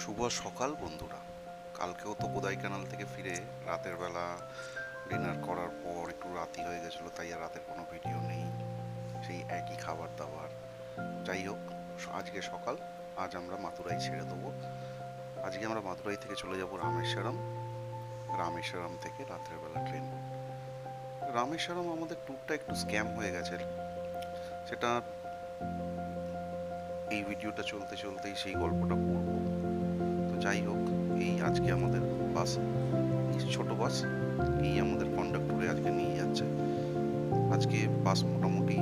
শুভ সকাল, বন্ধুরা। কালকেও তো বোদাই ক্যানাল থেকে ফিরে রাতের বেলা ডিনার করার পর একটু রাতি হয়ে গেছিল, তাই আর রাতের কোনো ভিডিও নেই। সেই একই খাবার দাবার। যাই হোক, আজকে সকাল, আজ আমরা মাতুরাই ছেড়ে দেবো। আজকে আমরা মাতুরাই থেকে চলে যাব রামেশ্বরম। রামেশ্বরম থেকে রাতের বেলা ট্রেন রামেশ্বরম আমাদের ট্যুরটা একটু স্ক্যাম হয়ে গেছে। সেটা এই ভিডিওটা চলতে চলতেই, সেই গল্পটা তো যাই হোক, এই আজকে আমাদের বাস ছোট বাস, এই আমাদের কন্ডাক্টরে আজকে নিয়ে যাচ্ছে। আজকে বাস মোটামুটি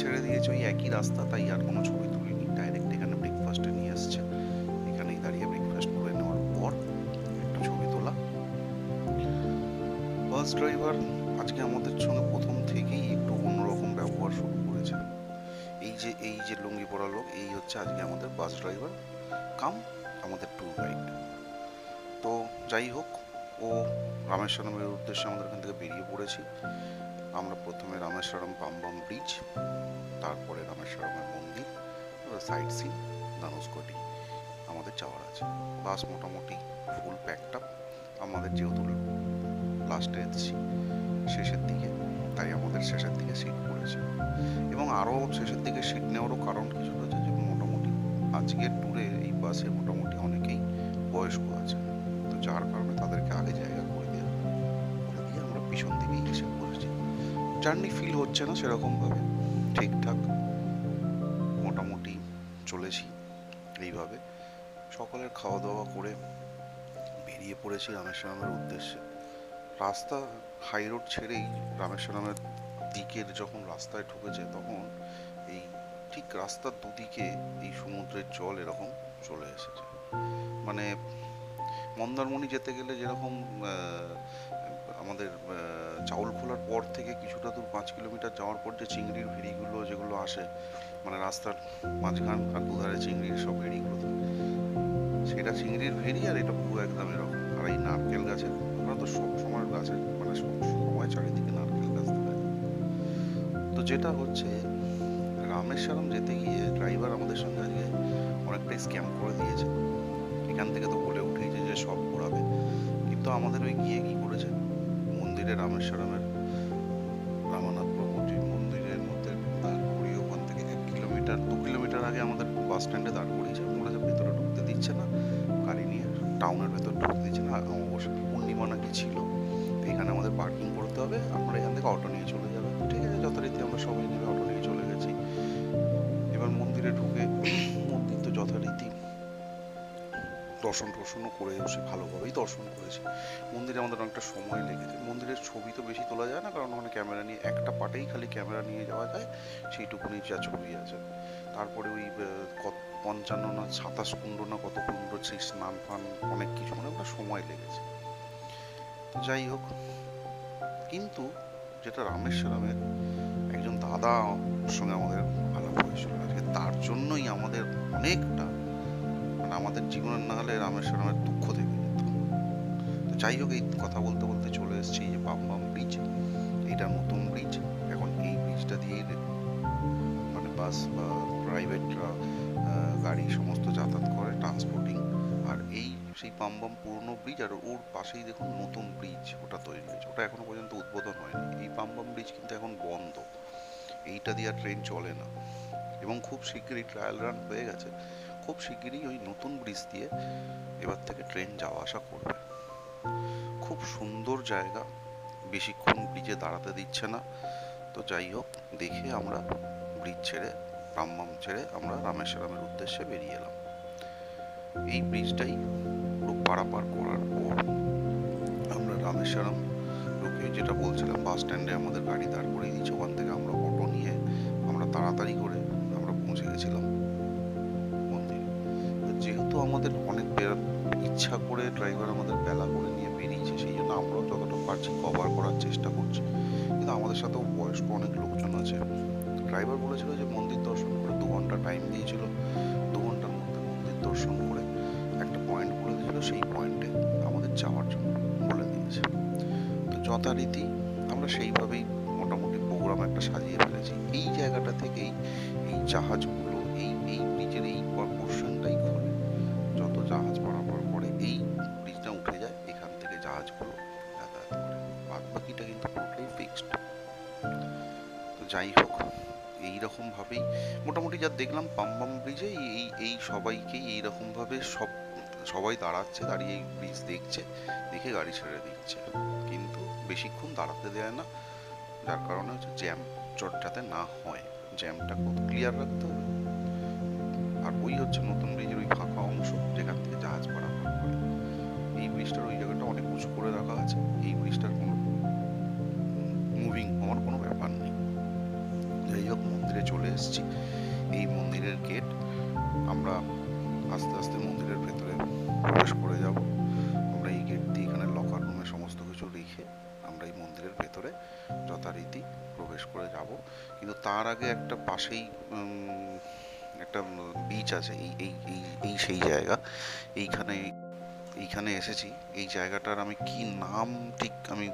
ছেড়ে দিয়েছে, ওই একই রাস্তা, তাই আর কোনো ছবি তুলিনি। ডাইরেক্ট এখানে ব্রেকফাস্টে নিয়ে আসছে। এখানেই দাঁড়িয়ে ব্রেকফাস্ট করে নেওয়ার পর একটু ছবি তোলা। বাস ড্রাইভার আজকে আমাদের সঙ্গে প্রথম থেকেই একটু অন্যরকম ব্যবহার শুরু করেছে এই যে এই যে লুঙ্গি পরা লোক, এই হচ্ছে আজকে আমাদের বাস ড্রাইভার কাম আমাদের ট্যুর গাইড তো যাই হোক, ও রামেশ্বরমের উদ্দেশ্যে আমাদের এখান থেকে বেরিয়ে পড়েছি। আমরা প্রথমে রামেশ্বরম পাম্বম ব্রিজ তারপরে রামেশ্বরমের মন্দির সাইড সিন ধনুষ্কটি আমাদের যাওয়ার আছে। বাস মোটামুটি ফুল প্যাকড আপ আমাদের যেহেতু লাস্টে এসেছি, শেষের দিকে, তাই আমাদের শেষের দিকে সিট পড়েছে। এবং আরও শেষের দিকে সিট নেওয়ারও কারণ কিছু রয়েছে যে মোটামুটি আজকের ট্যুরে এই বাসে মোটামুটি অনেকেই বয়স্ক আছে। তো যার কারণে তাদেরকে আগে জায়গা করে দেওয়া করে দিয়ে আমরা পিছন দিকেই এসে পড়েছি। জার্নি ফিল হচ্ছে না সেরকমভাবে। ঠিকঠাক। মোটামুটি চলেছি এইভাবে। সকালের খাওয়া দাওয়া করে বেরিয়ে পড়েছি রামেশ্বরমের উদ্দেশ্যে। রাস্তা হাই রোড ছেড়েই রামেশ্বরমের দিকের যখন রাস্তায় ঢুকেছে তখন এই ঠিক রাস্তার দুদিকে এই সমুদ্রের জল এরকম চলে এসেছে। মানে মন্দারমণি যেতে গেলে যেরকম আমাদের চাউল খোলার পর থেকে কিছুটা দূর পাঁচ কিলোমিটার যাওয়ার পর যে চিংড়ির ভেড়িগুলো যেগুলো আসে মানে রাস্তার মাঝখান আর দুধারে চিংড়ির সব ভেড়িগুলো, সেটা চিংড়ির ভেড়ি আর এটা পুরো একদম এরকম, আর এই নারকেল গাছের, আমরা তো সব সময় গাছের মানে সব সময় চারিদিকে নারকেল গাছ দেখা। তো যেটা হচ্ছে, রামেশ্বরম যেতে গিয়ে ড্রাইভার আমাদের সঙ্গে আজকে অনেকটাই স্ক্যাম করে দিয়েছে। এখান থেকে তো বলে উঠেছে যে সব ঘোরাবে। কিন্তু আমাদের ওই গিয়ে কি করেছে? মন্দিরে রামেশ্বরমের, রামানাথ প্রভুজির মন্দিরের মধ্যে দাঁড় করিয়ে ওখান থেকে এক কিলোমিটার, দু কিলোমিটার আগে আমাদের বাস স্ট্যান্ডে দাঁড় করিয়েছে। বলেছে ভেতরে ঢুকতে দিচ্ছে না, গাড়ি নিয়ে টাউনের ভেতর ঢুকতে দিচ্ছে না, অবশ্য পূর্ণিমা নাকি ছিল। দর্শন টর্শনও করে এসে ভালোভাবেই দর্শন করেছি। মন্দিরে আমাদের অনেকটা সময় লেগেছে। মন্দিরের ছবি তো বেশি তোলা যায় না, কারণ ওখানে ক্যামেরা নিয়ে একটা পাটেই খালি ক্যামেরা নিয়ে যাওয়া যায়, সেইটুকুনি যা ছবি আছে। তারপরে ওই পঞ্চান্ন না সাতাশ কুণ্ড না কত কুণ্ড সেই স্নান ফান অনেক কিছু মানে ওটা সময় লেগেছে। যাই হোক, কিন্তু যেটা রামেশ্বরমের, একজন দাদা সঙ্গে আমাদের আলাপ হয়েছিল। আজকে তার জন্যই আমাদের অনেকটা আমাদের জীবনের না হলে রামেশ্বরমের দুঃখ থেকে যেত তো যাই হোক, এই কথা বলতে বলতে চলে এসেছি যে বামবাম ব্রিজ এইটা নতুন ব্রিজ এখন এই ব্রিজটা দিয়েই রে- মানে বাস বা প্রাইভেট গাড়ি সমস্ত যাতায়াত করে ট্রান্সপোর্টিং আর এই সেই পামবাম পুরনো ব্রিজ আর ওর পাশেই দেখুন নতুন ব্রিজ ওটা তৈরি হয়েছে। ওটা এখনও পর্যন্ত উদ্বোধন হয়নি। এই পামবাম ব্রিজ কিন্তু এখন বন্ধ। এইটা দিয়ে আর ট্রেন চলে না। এবং খুব শিগগিরই ট্রায়াল রান হয়ে গেছে। খুব শিগগিরই ওই নতুন ব্রিজ দিয়ে এবার থেকে ট্রেন যাওয়া আসা করবে। খুব সুন্দর জায়গা, বেশিক্ষণ ব্রিজে দাঁড়াতে দিচ্ছে না। তো যাই হোক, দেখে আমরা ব্রিজ ছেড়ে, রামবাম ছেড়ে আমরা রামেশ্বরমের উদ্দেশ্যে বেরিয়ে এলাম। এই ব্রিজটাই পুরো পারাপার করার পর আমরা রামেশ্বরম লোকে যেটা বলছিলাম বাস স্ট্যান্ডে আমাদের গাড়ি দাঁড় করিয়ে দিচ্ছে ওখান থেকে আমরা অটো নিয়ে আমরা তাড়াতাড়ি করে আমরা পৌঁছে গেছিলাম। যেহেতু আমাদের অনেক ইচ্ছা করে ড্রাইভার আমাদের বেলা করে নিয়ে বেরিয়েছে, সেই জন্য আমরাও যতটা পারছি কভার করার চেষ্টা করছি। কিন্তু আমাদের সাথেও বয়স্ক অনেক লোকজন আছে। ড্রাইভার বলেছিল যে মন্দির দর্শন করে দু ঘণ্টা টাইম দিয়েছিল। দু ঘণ্টার মধ্যে মন্দির দর্শন করে একটা পয়েন্ট বলে দিয়েছিল, সেই পয়েন্টে আমাদের যাওয়ার জন্য বলে দিয়েছে। তো যথারীতি আমরা সেইভাবেই মোটামুটি প্রোগ্রাম একটা সাজিয়ে ফেলেছি। এই জায়গাটা থেকেই এই জাহাজগুলো মোটামুটি যা দেখলাম পাম্বাম ব্রিজে এই এই সবাইকেই এইরকমভাবে সব, সবাই দাঁড়াচ্ছে, দাঁড়িয়ে এই ব্রিজ দেখছে, দেখে গাড়ি ছেড়ে দিচ্ছে। কিন্তু বেশিক্ষণ দাঁড়াতে দেয় না, যার কারণে হচ্ছে জ্যাম চট যাতে না হয়। জ্যামটা খুব ক্লিয়ার রাখতে হবে। আর ওই হচ্ছে নতুন ব্রিজের ওই ফাঁকা অংশ, যেখান থেকে জাহাজ পারাপার এই ব্রিজটার ওই জায়গাটা অনেক উঁচু করে রাখা আছে। এই ব্রিজটার কোনো মুভিং হওয়ার কোনো ব্যাপার নেই। যাই হোক, মন্দিরে চলে এসেছি। এই মন্দিরের গেট আমরা আস্তে আস্তে মন্দিরের ভেতরে প্রবেশ করে যাব। আমরা এই গেট দিয়ে এখানে লকার রুমে সমস্ত কিছু রেখে আমরা এই মন্দিরের ভেতরে যথারীতি প্রবেশ করে যাব। কিন্তু তার আগে একটা পাশেই একটা বিচ আছে, এই এই এই এই সেই জায়গা। এইখানে এইখানে এসেছি। এই জায়গাটার আমি কি নাম ঠিক আমি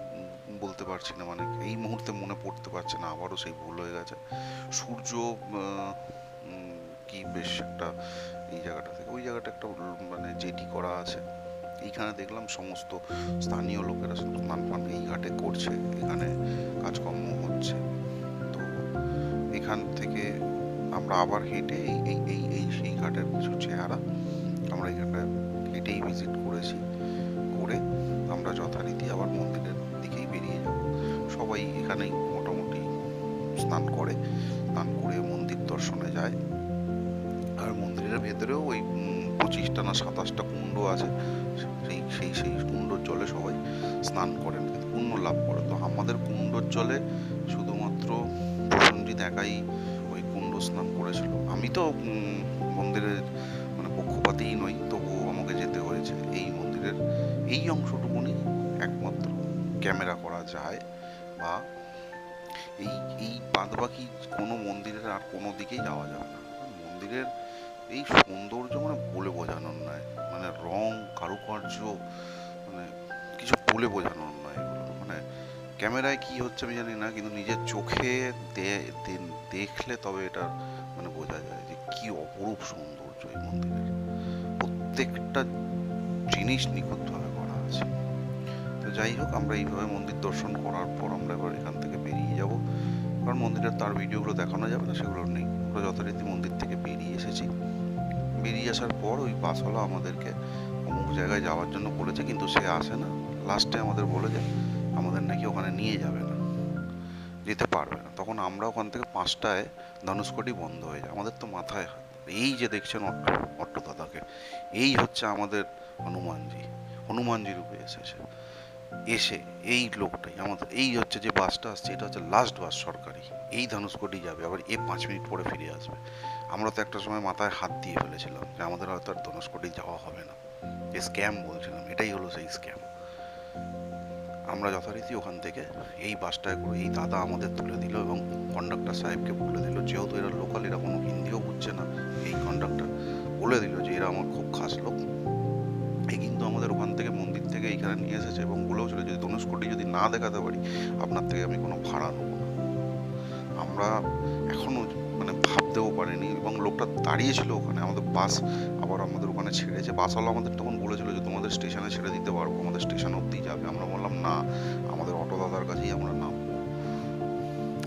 বলতে পারছি না মানে এই মুহূর্তে মনে পড়তে পারছে না, আবারও সেই ভুল হয়ে গেছে। সূর্য কি বেশ একটা এই জায়গাটা থেকে, ওই জায়গাটা একটা মানে জেটি করা আছে। এইখানে দেখলাম সমস্ত স্থানীয় লোকেরা স্নান ফান এই ঘাটে করছে, এখানে কাজকর্ম হচ্ছে। তো এখান থেকে আমরা আবার হেঁটে এই এই এই সেই ঘাটের কিছু চেহারা আমরা এই এখানটা হেঁটেই ভিজিট করেছি। স্নান করে মন্দির দর্শনে যায়। আর মন্দিরের ভেতরেও ওই পঁচিশটা না সাতাশটা কুণ্ড আছে। সেই সেই সেই কুণ্ডর জলে সবাই স্নান করেন পুণ্য লাভ করে। তো আমাদের কুণ্ডর জলে শুধুমাত্র প্রসঞ্জিৎ একাই ওই কুণ্ড স্নান করেছিল। আমি তো মন্দিরের মানে পক্ষপাতেই নই, তবুও আমাকে যেতে হয়েছে। এই মন্দিরের, এই অংশটুকুনি একমাত্র ক্যামেরা করা যায় বা এই এই বাদবাকি কোনো মন্দিরের আর কোনো দিকেই যাওয়া যাবে না। মন্দিরের এই সৌন্দর্য মানে বলে বোঝানোর নয়। মানে রং, কারুকার্য মানে কিছু বলে বোঝানোর নয় এগুলো। মানে ক্যামেরায় কি হচ্ছে আমি জানি না, কিন্তু নিজের চোখে দেখলে তবে এটা মানে বোঝা যায় যে কি অপরূপ সৌন্দর্য এই মন্দিরের। প্রত্যেকটা জিনিস নিখুঁতভাবে করা আছে। যাই হোক, আমরা এইভাবে মন্দির দর্শন করার পর আমরা এবার এখান থেকে বেরিয়ে যাব। কারণ মন্দিরের তার ভিডিওগুলো দেখানো যাবে না, সেগুলো নেই। আমরা যথারীতি মন্দির থেকে বেরিয়ে এসেছি। বেরিয়ে আসার পর ওই বাসওয়ালা আমাদেরকে অমুক জায়গায় যাওয়ার জন্য বলেছে, কিন্তু সে আসে না। লাস্টে আমাদের বলে যে, আমাদের নাকি ওখানে নিয়ে যাবে না, যেতে পারবে না। তখন আমরা ওখান থেকে পাঁচটায় ধনুষ্কটি বন্ধ হয়ে যায়। আমাদের তো মাথায় এই যে দেখছেন অট্ট অট্ট এই হচ্ছে আমাদের হনুমানজি। হনুমানজি রূপে এসেছে। এসে এই লোকটাই, আমাদের, এই হচ্ছে যে বাসটা আসছে, এটা হচ্ছে লাস্ট বাস সরকারি। এই ধনুষ্কটি যাবে, আবার এ পাঁচ মিনিট পরে ফিরে আসবে। আমরা তো একটা সময় মাথায় হাত দিয়ে ফেলেছিলাম যে আমাদের হয়তো আর ধনুষ্কটি যাওয়া হবে না। এ স্ক্যাম বলছিলাম, এটাই হলো সেই স্ক্যাম আমরা যথারীতি ওখান থেকে এই বাসটায় করে, এই দাদা আমাদের তুলে দিল এবং কন্ডাক্টর সাহেবকে বলে দিল, যেহেতু এরা লোকাল এরা কোনো হিন্দিও বুঝছে না, এই কন্ডাক্টর বলে দিল যে এরা আমার খুব খাস লোক। এই কিন্তু আমাদের ওখান থেকে মন্দির থেকে এইখানে নিয়ে এসেছে এবং বলেও ছিল যদি ধনুষ্কটি যদি না দেখাতে পারি, আপনার থেকে আমি কোনো ভাড়া নেব না। আমরা এখনও মানে ভাবতেও পারিনি এবং লোকটা দাঁড়িয়েছিল ওখানে, আমাদের বাস আবার আমাদের ওখানে ছেড়েছে। বাসওয়ালা আমাদের তখন বলেছিল যে, তোমাদের স্টেশনে ছেড়ে দিতে পারব, আমাদের স্টেশন অবধি যাবে। আমরা বললাম, না, আমাদের অটো দাদার কাছেই আমরা নামবো।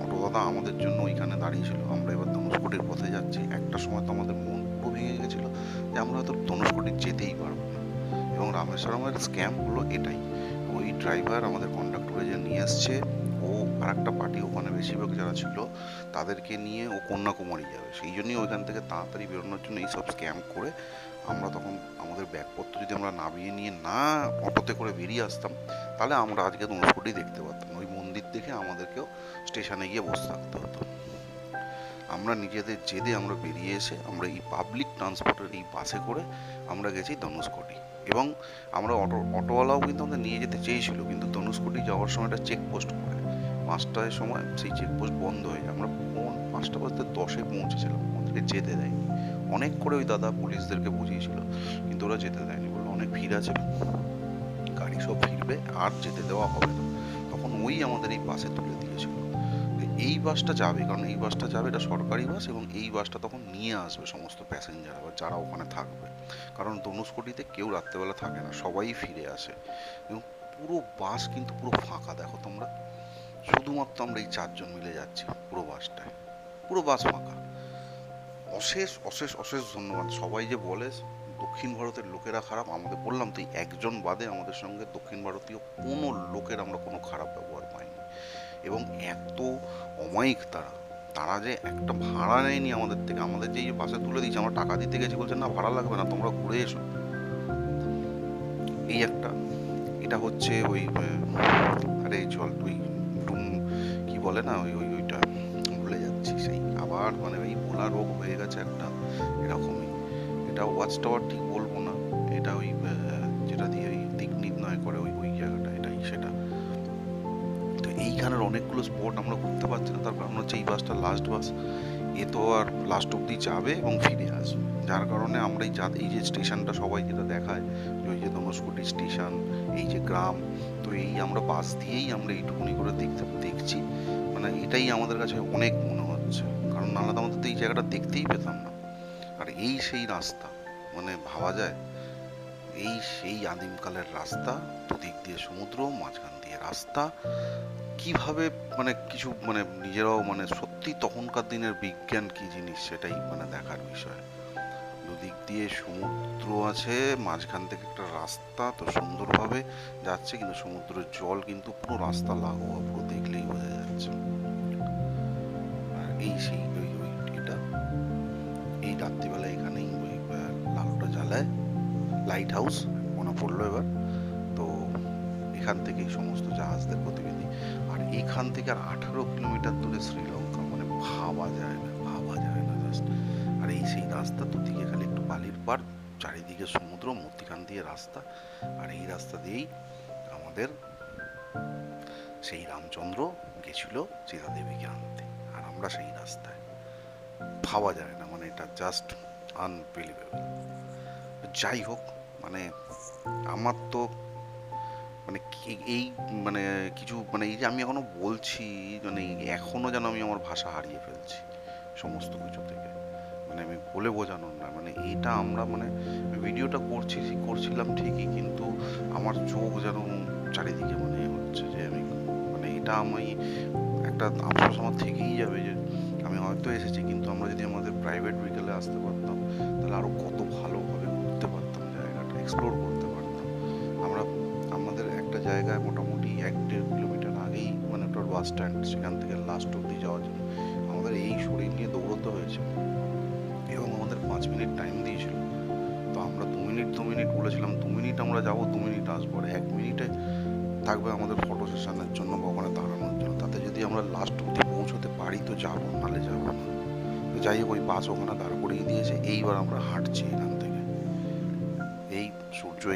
অটো দাদা আমাদের জন্য ওইখানে দাঁড়িয়েছিল। আমরা এবার ধনুষ্কটির পথে যাচ্ছি। একটা সময় তো আমাদের মন পুরো ভেঙে গেছিল যে, আমরা হয়তো ধনুষ্কটি যেতেই পারব। এবং রামেশ্বরমের স্ক্যাম হলো এটাই। ওই ড্রাইভার আমাদের কন্ডাক্টরে যে নিয়ে এসছে ও আর একটা পার্টি ওখানে বেশিরভাগ যারা ছিল, তাদেরকে নিয়ে ও কন্যাকুমারী যাবে। সেই জন্যই ওইখান থেকে তাড়াতাড়ি বেরোনোর জন্য এইসব স্ক্যাম করে আমরা তখন আমাদের ব্যাগপত্র যদি আমরা নামিয়ে নিয়ে না অটোতে করে বেরিয়ে আসতাম, তাহলে আমরা আজকে ধনুষ্কটি দেখতে পারতাম। ওই মন্দির দেখে আমাদেরকেও স্টেশনে গিয়ে বসে থাকতে হতো। আমরা নিজেদের জেদে আমরা বেরিয়ে এসে আমরা এই পাবলিক ট্রান্সপোর্টের এই বাসে করে আমরা গেছি ধনুষ্কটি। এবং আমরা অটো, অটোওয়ালাও কিন্তু আমাদের নিয়ে যেতে চেয়েছিল, কিন্তু ধনুষ্কটি যাওয়ার সময় একটা চেকপোস্ট করে। পাঁচটায় সময় সেই চেকপোস্ট বন্ধ হয়ে যায়। আমরা পাঁচটা বাজতে দশে পৌঁছেছিলাম, আমাদেরকে যেতে দেয়নি। অনেক করে ওই দাদা পুলিশদেরকে বুঝিয়েছিল, কিন্তু ওরা যেতে দেয়নি। বলল, অনেক ভিড় আছে, গাড়ি সব ফিরবে, আর যেতে দেওয়া হবে না। তখন ওই আমাদের এই বাসে তুলে দিয়েছিল। এই বাসটা যাবে, কারণ এই বাসটা যাবে এটা সরকারি বাস এবং এই বাসটা তখন নিয়ে আসবে সমস্ত প্যাসেঞ্জার বা যারা ওখানে থাকবে। কারণ ধনুষ্কটিতে কেউ রাত্রেবেলা থাকে না, সবাই ফিরে আসে। এবং পুরো বাস কিন্তু পুরো ফাঁকা, দেখো তোমরা। শুধুমাত্র আমরা এই চারজন মিলে যাচ্ছি পুরো বাসটায়। পুরো বাস ফাঁকা। অশেষ অশেষ অশেষ ধন্যবাদ। সবাই যে বলে দক্ষিণ ভারতের লোকেরা খারাপ আমাদের বললাম তো একজন বাদে আমাদের সঙ্গে দক্ষিণ ভারতীয় কোনো লোকের আমরা কোনো খারাপ ব্যবহার পাইনি। এবং এত অমায়িক তারা তারা যে একটা ভাড়া নেয়নি আমাদের থেকে, আমাদের যে বাসে তুলে দিয়েছে, আমরা টাকা দিতে গেছি, বলছে, না, ভাড়া লাগবে না, তোমরা ঘুরে এসো। এই একটা, এটা হচ্ছে ওই আরে, চল তুই কি বলে না, ওই ওই, ওইটা ভুলে যাচ্ছি সেই, আবার মানে ওই ভোলা রোগ হয়ে গেছে একটা, এরকমই। এটা ওয়াচ টাওয়ার ঠিক বলব না, এটা ওই যেটা দিয়ে ওই দিক নির্ণয় করে ওই ওই জায়গাটা, এটাই সেটা। এইখানের অনেকগুলো স্পট আমরা ঘুরতে পারছি না, তার কারণ হচ্ছে এই বাসটা লাস্ট বাস এ তো আর লাস্ট অব্দি যাবে এবং ফিরে আসবে। যার কারণে আমরা এই যা, এই যে স্টেশনটা সবাই যেটা দেখায়, যে ওই যে ধনুষ্কোটি স্টেশন এই যে গ্রাম, তো এই আমরা বাস দিয়েই আমরা এইটুকুনি করে দেখতে, দেখছি। মানে এটাই আমাদের কাছে অনেক মনে হচ্ছে, কারণ তো আমাদের তো এই জায়গাটা দেখতেই পেতাম না। আর এই সেই রাস্তা মানে ভাবা যায়, এই সেই আদিমকালের রাস্তা, দুদিক দিয়ে সমুদ্র, মাঝখান রাস্তা? কীভাবে মানে কিছু মানে নিজেরাও মানে সত্যি তখনকার দিনের বিজ্ঞান কি জিনিস সেটাই মানে দেখার বিষয়? দুদিক দিয়ে সমুদ্র আছে, মাঝখান থেকে একটা রাস্তা তো সুন্দরভাবে যাচ্ছে, কিন্তু সমুদ্রের জল কিন্তু পুরো রাস্তা লাগোয়া, পুরো দেখলেই বোঝা যাচ্ছে। এই সেই, ওই ওই, এটা। এই রাত্রিবেলা এখানেই ওই লালটা জ্বালায়। লাইট হাউস মনে পড়ল এবার। এখান থেকেই সমস্ত জাহাজদের গতিবিধি। আর এখান থেকে আর আঠারো কিলোমিটার দূরে শ্রীলঙ্কা মানে ভাবা যায় না, ভাবা যায় না জাস্ট আর এই সেই রাস্তা দুদিকে খালি একটু বালির পার চারিদিকে সমুদ্র মধ্যিখান দিয়ে রাস্তা। আর এই রাস্তা দিয়েই আমাদের সেই রামচন্দ্র গেছিল সীতাদেবীকে আনতে। আর আমরা সেই রাস্তায়। ভাবা যায় না মানে এটা জাস্ট আনবিলিভেবল যাই হোক মানে আমার তো মানে এই মানে কিছু মানে এই যে আমি এখনও বলছি মানে এখনও যেন আমি আমার ভাষা হারিয়ে ফেলছি সমস্ত কিছু থেকে। মানে আমি বলে বোঝানোর না মানে এইটা আমরা মানে ভিডিওটা করছি, করছিলাম ঠিকই, কিন্তু আমার চোখ যেন চারিদিকে মানে হচ্ছে যে আমি মানে এটা আমি একটা আফসোস আমার থেকেই যাবে যে আমি হয়তো এসেছি, কিন্তু আমরা যদি আমাদের প্রাইভেট ভেহিকেলে আসতে পারতাম, তাহলে আরও কত ভালোভাবে ঘুরতে পারতাম জায়গাটা এক্সপ্লোর করতে পারতাম। জায়গায় মোটামুটি এক দেড় কিলোমিটার আগেই মানে একটা বাস স্ট্যান্ড সেখান থেকে লাস্ট অব্দি যাওয়ার জন্য। আমাদের এই শরীর নিয়ে দৌড়তে হয়েছে। এবং আমাদের পাঁচ মিনিট টাইম দিয়েছিল। তো আমরা দু মিনিট দু মিনিট বলেছিলাম, দু মিনিট আমরা যাব, দু মিনিট আসব। আর এক মিনিটে থাকবে আমাদের ফটো সেশনের জন্য বা ওখানে দাঁড়ানোর জন্য। তাতে যদি আমরা লাস্ট অব্দি পৌঁছতে পারি তো যাব, নাহলে যাব না। তো যাই হোক, ওই বাস ওখানে দাঁড় করিয়ে দিয়েছে। এইবার আমরা হাঁটছি এখান থেকে।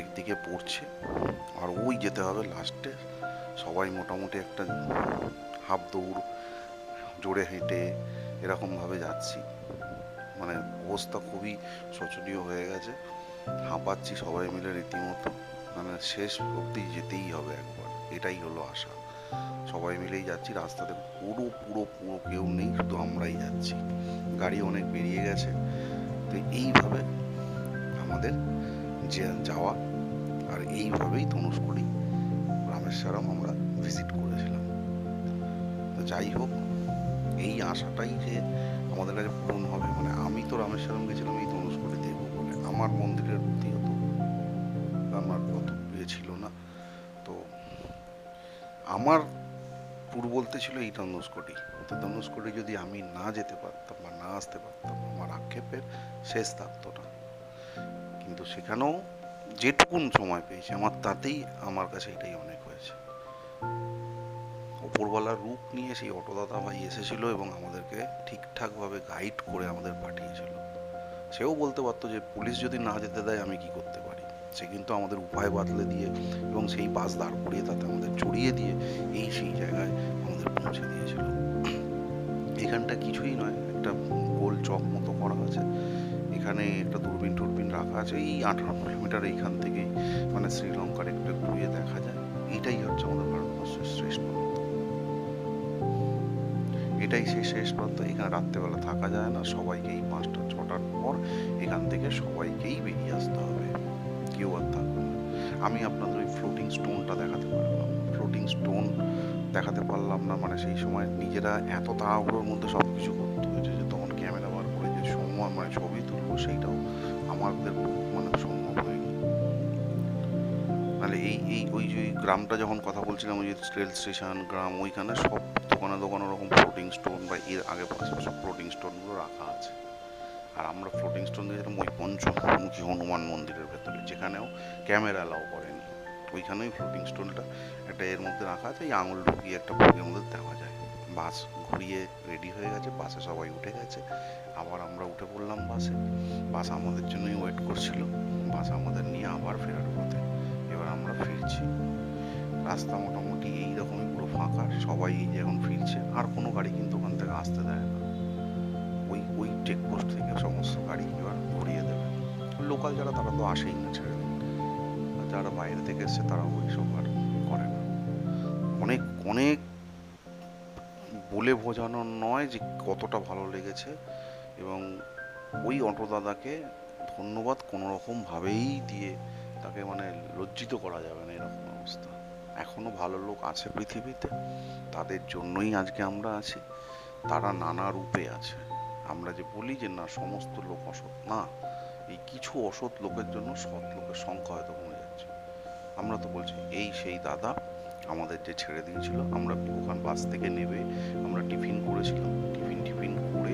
একদিকে পড়ছে, আর ওই যেতে হবে লাস্টে সবাই মোটামুটি একটা হাফ দৌড়, জোরে হেঁটে এরকমভাবে যাচ্ছি। মানে অবস্থা খুবই শোচনীয় হয়ে গেছে। হাঁপাচ্ছি সবাই মিলে রীতিমতো। মানে শেষ অবধি যেতেই হবে একবার, এটাই হলো আশা। সবাই মিলেই যাচ্ছি, রাস্তাতে পুরো পুরো পুরো কেউ নেই, শুধু আমরাই যাচ্ছি। গাড়ি অনেক বেরিয়ে গেছে। তো এইভাবে আমাদের যাওয়া, আর এইভাবেই ধনুষ্কড়ি রামেশ্বরম আমরা ভিজিট করেছিলাম। তো যাই হোক, এই আশাটাই যে আমাদের কাছে পূরণ হবে মানে আমি তো রামেশ্বরম গেছিলাম, এই ধনুষ্কড়ি দেখব বলে আমার মন্দিরের প্রতি অত আমার অত ইয়ে ছিল না। তো আমার ট্যুর বলতে ছিল এই ধনুষ্কটি তো ধনুষ্কটি যদি আমি না যেতে পারতাম বা না আসতে পারতাম, আমার আক্ষেপের শেষ থাকতো না কিন্তু সেখানেও যেটুকুন সময় পেয়েছি, আমার তাতেই আমার কাছে এটাই অনেক হয়েছে। ওপরওয়ালার রূপ নিয়ে সেই অটোদাদা ভাই এসেছিল এবং আমাদেরকে ঠিকঠাকভাবে গাইড করে আমাদের পাঠিয়েছিল। সেও বলতে পারতো যে, পুলিশ যদি না যেতে দেয়, আমি কি করতে পারি? সে কিন্তু আমাদের উপায় বাতলে দিয়ে এবং সেই বাস দাঁড় করিয়ে তাতে আমাদের চড়িয়ে দিয়ে এই সেই জায়গায় আমাদের পৌঁছে দিয়েছিল। এখানটা কিছুই নয়, একটা গোল চক মতো করা আছে। এখানে একটা দূরবীন টুরবিন রাখা আছে। এই আঠারো কিলোমিটার এইখান থেকেই মানে শ্রীলঙ্কার একটু ইয়ে দেখা যায়। এটাই হচ্ছে আমাদের ভারতবর্ষের শ্রেষ্ঠ এটাই সেই শেষ প্রান্ত এখানে রাত্রেবেলা থাকা যায় না। সবাইকে এই পাঁচটা, ছটার পর এখান থেকে সবাইকেই বেরিয়ে আসতে হবে। কেউ আর থাকবে না। আমি আপনাদের ওই ফ্লোটিং স্টোনটা দেখাতে পারলাম। ফ্লোটিং স্টোন দেখাতে পারলাম না। মানে সেই সময় নিজেরা এত তাড়াহুড়োর মধ্যে সব কিছু করতে হয়েছে যে তখন ক্যামেরা বার করে যে সময় মানে ছবি তুলবো সেইটাও আমাদের মানে সম্ভব হয়নি। নাহলে এই এই, ওই যে গ্রামটা যখন কথা বলছিলাম, ওই যে রেল স্টেশন, গ্রাম, ওইখানে সব দোকানে দোকানে ওরকম ফ্লোটিং স্টোন বা এর আগে সব ফ্লোটিং স্টোনগুলো রাখা আছে। আর আমরা ফ্লোটিং স্টোন দিয়েছিলাম ওই পঞ্চমুখী হনুমান মন্দিরের ভেতরে, যেখানেও ক্যামেরা অ্যালাউ করেনি। ওইখানেই ফ্লোটিং স্টোনটা একটা এর মধ্যে রাখা আছে, এই আঙুল ঢুকিয়ে একটা বুকের মধ্যে দেওয়া যায়। বাস। ঘুরিয়ে রেডি হয়ে গেছে বাসে সবাই উঠে গেছে। আবার আমরা উঠে পড়লাম বাসে বাস আমাদের জন্যই ওয়েট করছিল। বাস আমাদের নিয়ে আবার ফেরার পথে। এবার আমরা ফিরছি। রাস্তা মোটামুটি এই রকমই পুরো ফাঁকা। সবাই এই যে ফিরছে। আর কোনো গাড়ি কিন্তু ওখান থেকে আসতে দেয় না। ওই ওই চেকপোস্ট থেকে সমস্ত গাড়ি এবার ঘুরিয়ে দেবে। লোকাল যারা, তারা তো আসেই না ছেড়ে যারা বাইরে থেকে এসছে তারা ওইসব আর করে না। অনেক অনেক বলে বোঝানো নয় যে কতটা ভালো লেগেছে এবং ওই অটো দাদাকে ধন্যবাদ কোনো রকমভাবেই দিয়ে তাকে মানে লজ্জিত করা যাবে না এরকম অবস্থা। এখনও ভালো লোক আছে পৃথিবীতে, তাদের জন্যই আজকে আমরা আছি, তারা নানা রূপে আছে। আমরা যে বলি যে না, সমস্ত লোক অসৎ, না, এই কিছু অসৎ লোকের জন্য সৎ লোকের সংখ্যা হয়তো কমে যাচ্ছে। আমরা তো বলছি, এই সেই দাদা আমাদের যে ছেড়ে দিয়েছিল। আমরা ওখান বাস থেকে নেবে, আমরা টিফিন করেছিলাম। টিফিন টিফিন করে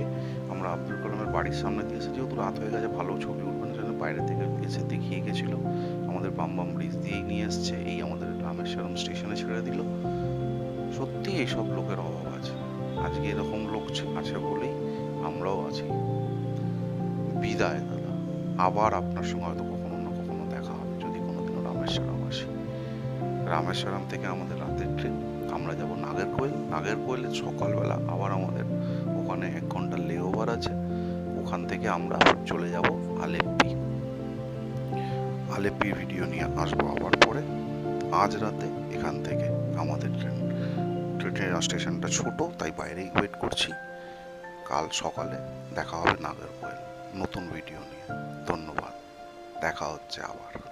আমরা আব্দুল কালামের বাড়ির সামনে দিয়ে এসে যেহেতু রাত হয়ে গেছে, ভালো ছবি উঠবে না বাইরে থেকে এসে দেখিয়ে গেছিল। আমাদের বামবাম ব্রিজ দিয়েই নিয়ে এসছে, এই আমাদের রামেশ্বরম স্টেশনে ছেড়ে দিল। সত্যি এইসব লোকের অভাব আছে। আজকে এরকম লোক আছে বলেই আমরাও আছি। বিদায়, দাদা। আবার আপনার সঙ্গে হয়তো রামেশ্বরম থেকে আমাদের রাতের ট্রেন। আমরা যাব নাগেরকোয়েল নাগেরকোয়েলে সকালবেলা আবার আমাদের ওখানে এক ঘণ্টার লেওভার আছে। ওখান থেকে আমরা চলে যাব আলেপ্পি। আলেপ্পি ভিডিও নিয়ে আসব আবার পরে। আজ রাতে এখান থেকে আমাদের ট্রেন। ট্রেনের স্টেশনটা ছোট, তাই বাইরেই ওয়েট করছি। কাল সকালে দেখা হবে নাগেরকোয়েল নতুন ভিডিও নিয়ে। ধন্যবাদ। দেখা হচ্ছে আবার।